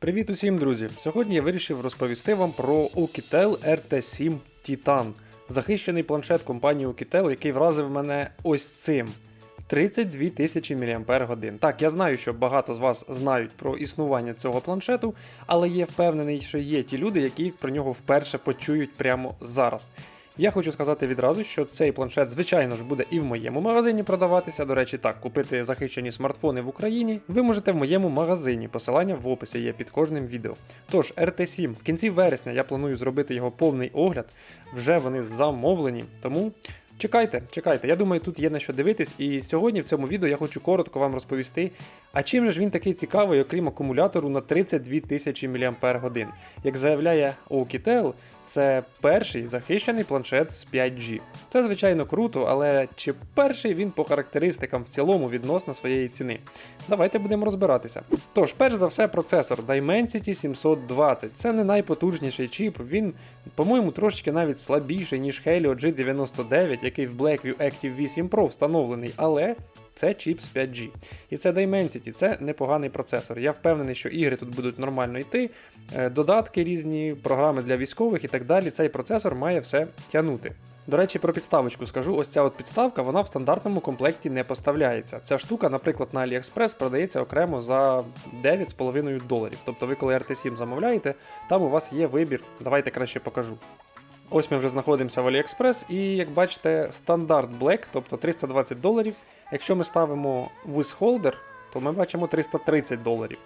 Привіт усім, друзі! Сьогодні я вирішив розповісти вам про Oukitel RT7 Titan, захищений планшет компанії Oukitel, який вразив мене ось цим. 32 тисячі мАч. Так, я знаю, що багато з вас знають про існування цього планшету, але я впевнений, що є ті люди, які про нього вперше почують прямо зараз. Я хочу сказати відразу, що цей планшет, звичайно ж, буде і в моєму магазині продаватися. До речі, так, купити захищені смартфони в Україні ви можете в моєму магазині. Посилання в описі є під кожним відео. Тож, RT7, в кінці вересня я планую зробити його повний огляд. Вже вони замовлені, тому. Чекайте, чекайте, я думаю, тут є на що дивитись, і сьогодні в цьому відео я хочу коротко вам розповісти, а чим же ж він такий цікавий, окрім акумулятору на 32 тисячі мАч. Як заявляє Oukitel, це перший захищений планшет з 5G. Це звичайно круто, але чи перший він по характеристикам в цілому відносно своєї ціни? Давайте будемо розбиратися. Тож, перш за все, процесор Dimensity 720. Це не найпотужніший чіп, він, по-моєму, трошечки навіть слабіший, ніж Helio G99, який в Blackview Active 8 Pro встановлений, але це чіп з 5G. І це Dimensity, це непоганий процесор. Я впевнений, що ігри тут будуть нормально йти, е, додатки різні, програми для військових і так далі. Цей процесор має все тягнути. До речі, про підставочку скажу: ось ця от підставка, вона в стандартному комплекті не поставляється. Ця штука, наприклад, на AliExpress продається окремо за 9,5 доларів. Тобто ви, коли RT7 замовляєте, там у вас є вибір. Давайте краще покажу. Ось ми вже знаходимося в AliExpress, і як бачите, стандарт Black, тобто 320 доларів. Якщо ми ставимо with holder, то ми бачимо 330 доларів.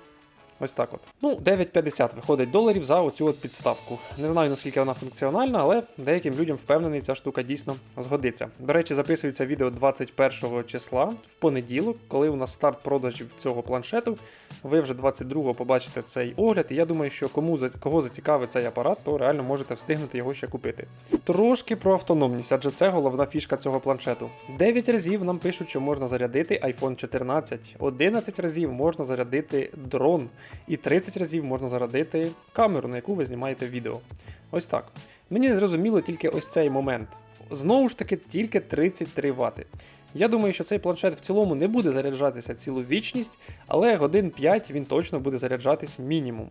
Ось так от. Ну, 9,50 виходить доларів за оцю от підставку. Не знаю наскільки вона функціональна, але деяким людям впевнений, ця штука дійсно згодиться. До речі, записується відео 21 числа в понеділок, коли у нас старт продажів цього планшету. Ви вже 22-го побачите цей огляд, і я думаю, що кому за кого зацікавить цей апарат, то реально можете встигнути його ще купити. Трошки про автономність, адже це головна фішка цього планшету. 9 разів нам пишуть, що можна зарядити iPhone 14, 11 разів можна зарядити дрон, і 30 разів можна зарадити камеру, на яку ви знімаєте відео. Ось так. Мені зрозуміло тільки ось цей момент. Знову ж таки, тільки 33 Вт. Я думаю, що цей планшет в цілому не буде заряджатися цілу вічність, але годин 5 він точно буде заряджатись мінімум.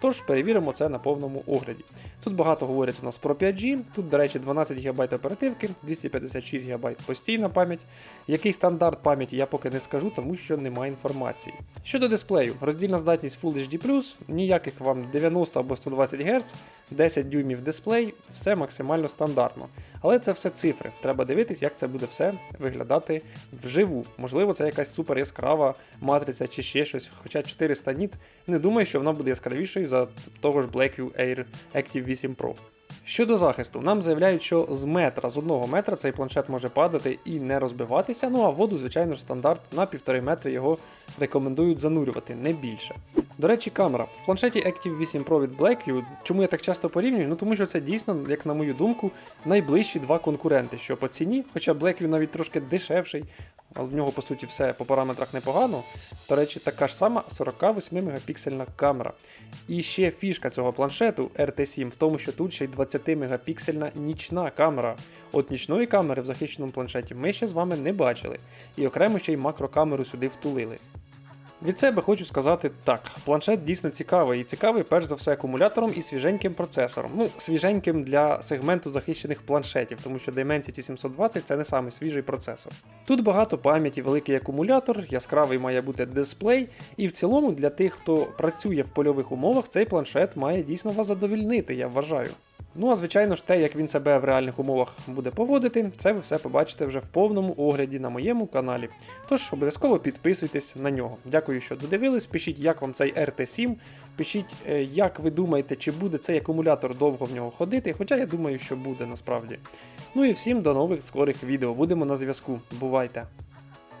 Тож перевіримо це на повному огляді. Тут багато говорять у нас про 5G, тут, до речі, 12 ГБ оперативки, 256 ГБ постійна пам'ять. Який стандарт пам'яті я поки не скажу, тому що немає інформації. Щодо дисплею, роздільна здатність Full HD, ніяких вам 90 або 120 Гц, 10 дюймів дисплей, все максимально стандартно. Але це все цифри. Треба дивитись, як це буде все виглядати вживу. Можливо, це якась супер яскрава матриця чи ще щось. Хоча 400 ніт, не думаю, що вона буде яскравішою за того ж Blackview Air Active 8 Pro. Щодо захисту, нам заявляють, що з метра, з одного метра цей планшет може падати і не розбиватися. Ну а воду, звичайно ж, стандарт на півтори метри його рекомендують занурювати, не більше. До речі, камера. В планшеті Active 8 Pro від Blackview, чому я так часто порівнюю? Ну тому що це дійсно, як на мою думку, найближчі два конкуренти, що по ціні, хоча Blackview навіть трошки дешевший, але в нього по суті все по параметрах непогано. До речі, така ж сама 48 мегапіксельна камера. І ще фішка цього планшету RT7 в тому, що тут ще й 20 мегапіксельна нічна камера. От нічної камери в захищеному планшеті ми ще з вами не бачили. І окремо ще й макрокамеру сюди втулили. Від себе хочу сказати так, планшет дійсно цікавий, і цікавий перш за все акумулятором і свіженьким процесором. Ну, свіженьким для сегменту захищених планшетів, тому що Dimensity 720 це не самий свіжий процесор. Тут багато пам'яті, великий акумулятор, яскравий має бути дисплей, і в цілому для тих, хто працює в польових умовах, цей планшет має дійсно вас задовільнити, я вважаю. Ну а звичайно ж, те, як він себе в реальних умовах буде поводити, це ви все побачите вже в повному огляді на моєму каналі. Тож обов'язково підписуйтесь на нього. Дякую, що додивились. Пишіть, як вам цей RT7. Пишіть, е, як ви думаєте, чи буде цей акумулятор довго в нього ходити, хоча я думаю, що буде насправді. Ну і всім до нових скорих відео. Будемо на зв'язку. Бувайте!